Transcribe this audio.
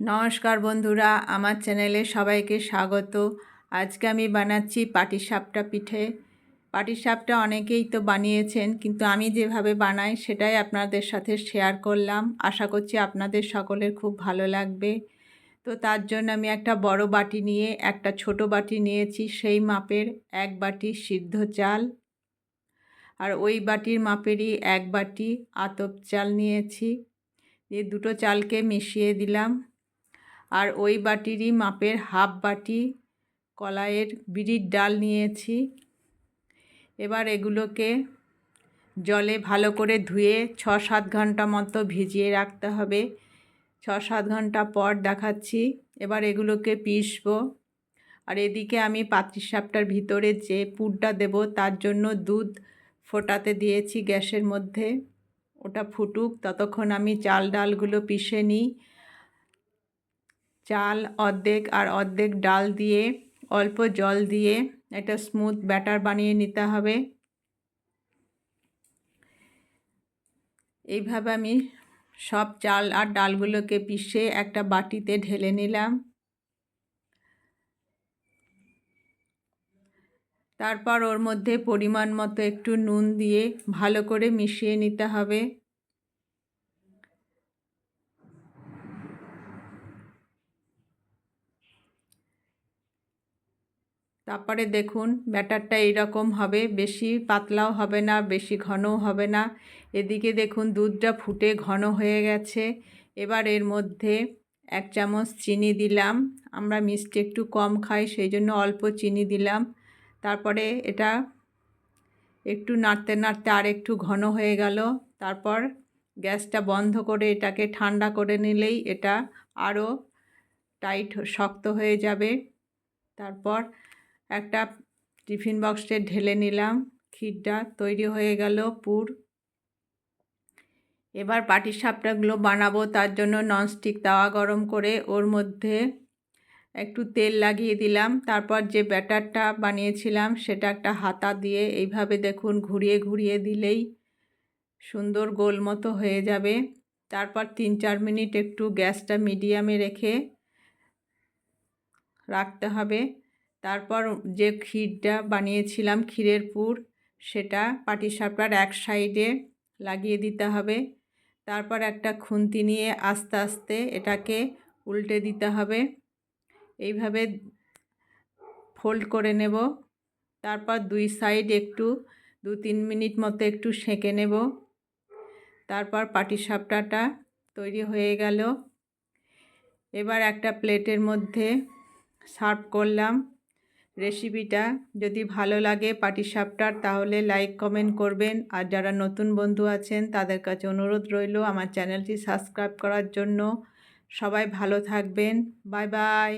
নমস্কার বন্ধুরা, আমার চ্যানেলে সবাইকে স্বাগত। আজকে আমি বানাচ্ছি পাটিসাপটা পিঠে। পাটিসাপটা অনেকেই তো বানিয়েছেন, কিন্তু আমি যেভাবে বানাই সেটাই আপনাদের সাথে শেয়ার করলাম। আশা করছি আপনাদের সকলের খুব ভালো লাগবে। তো তার জন্য আমি একটা বড় বাটি নিয়ে, একটা ছোট বাটি নিয়েছি, সেই মাপের এক বাটি সিদ্ধ চাল। আর ওই বাটির মাপেরই এক বাটি আতপ চাল নিয়েছি। দিয়ে দুটো চালকে মিশিয়ে দিলাম। আর ওই বাটিরই মাপের হাফ বাটি কলাইয়ের বিড়ির ডাল নিয়েছি। এবার এগুলোকে জলে ভালো করে ধুয়ে ছ সাত ঘণ্টা মতো ভিজিয়ে রাখতে হবে। ছ সাত ঘণ্টা পর দেখাচ্ছি। এবার এগুলোকে পিসবো আর এদিকে আমি পাত্রিসাপটার ভিতরে যে পুরটা দেব তার জন্য দুধ ফোটাতে দিয়েছি গ্যাসের মধ্যে। ওটা ফুটুক, ততক্ষণ আমি চাল ডালগুলো পিষে নিই। চাল, অর্ধেক আর অর্ধেক ডাল দিয়ে অল্প জল দিয়ে একটা স্মুথ ব্যাটার বানিয়ে নিতে হবে। এইভাবে আমি সব চাল আর ডালগুলোকে পিষে একটা বাটিতে ঢেলে নিলাম। তারপর ওর মধ্যে পরিমাণ মতো একটু নুন দিয়ে ভালো করে মিশিয়ে নিতে হবে। তারপরে দেখুন, ব্যাটারটা এইরকম হবে, বেশি পাতলাও হবে না, বেশি ঘনও হবে না। এদিকে দেখুন, দুধটা ফুটে ঘন হয়ে গেছে। এবার এর মধ্যে এক চামচ চিনি দিলাম। আমরা মিষ্টি একটু কম খাই সেই জন্য অল্প চিনি দিলাম। তারপরে এটা একটু নাড়তে নাড়তে আর একটু ঘন হয়ে গেল। তারপর গ্যাসটা বন্ধ করে এটাকে ঠান্ডা করে নিলেই এটা আরও টাইট, শক্ত হয়ে যাবে। তারপর একটা টিফিন বক্সে ঢেলে নিলাম, ক্ষীরটা তৈরি হয়ে গেল, পুর। এবার পাটির সাপটাগুলো বানাবো, তার জন্য ননস্টিক তাওয়া গরম করে ওর মধ্যে একটু তেল লাগিয়ে দিলাম। তারপর যে ব্যাটারটা বানিয়েছিলাম, সেটা একটা হাতা দিয়ে এইভাবে দেখুন, ঘুরিয়ে ঘুরিয়ে দিলেই সুন্দর গোল মতো হয়ে যাবে। তারপর তিন চার মিনিট একটু গ্যাসটা মিডিয়ামে রেখে রাখতে হবে। তারপর যে ক্ষীরটা বানিয়েছিলাম, ক্ষীরের পুর, সেটা পাটিসাপটার এক সাইডে লাগিয়ে দিতে হবে। তারপর একটা খুন্তি নিয়ে আস্তে আস্তে এটাকে উল্টে দিতে হবে। এইভাবে ফোল্ড করে নেব। তারপর দুই সাইড একটু, দু তিন মিনিট মতো একটু সেঁকে নেব। তারপর পাটিসাপটাটা তৈরি হয়ে গেল। এবার একটা প্লেটের মধ্যে সার্ভ করলাম। রেসিপিটা যদি ভালো লাগে পাটিসাপটার, তাহলে লাইক কমেন্ট করবেন। আর যারা নতুন বন্ধু আছেন, তাদের কাছে অনুরোধ রইল আমার চ্যানেলটি সাবস্ক্রাইব করার জন্য। সবাই ভালো থাকবেন। Bye bye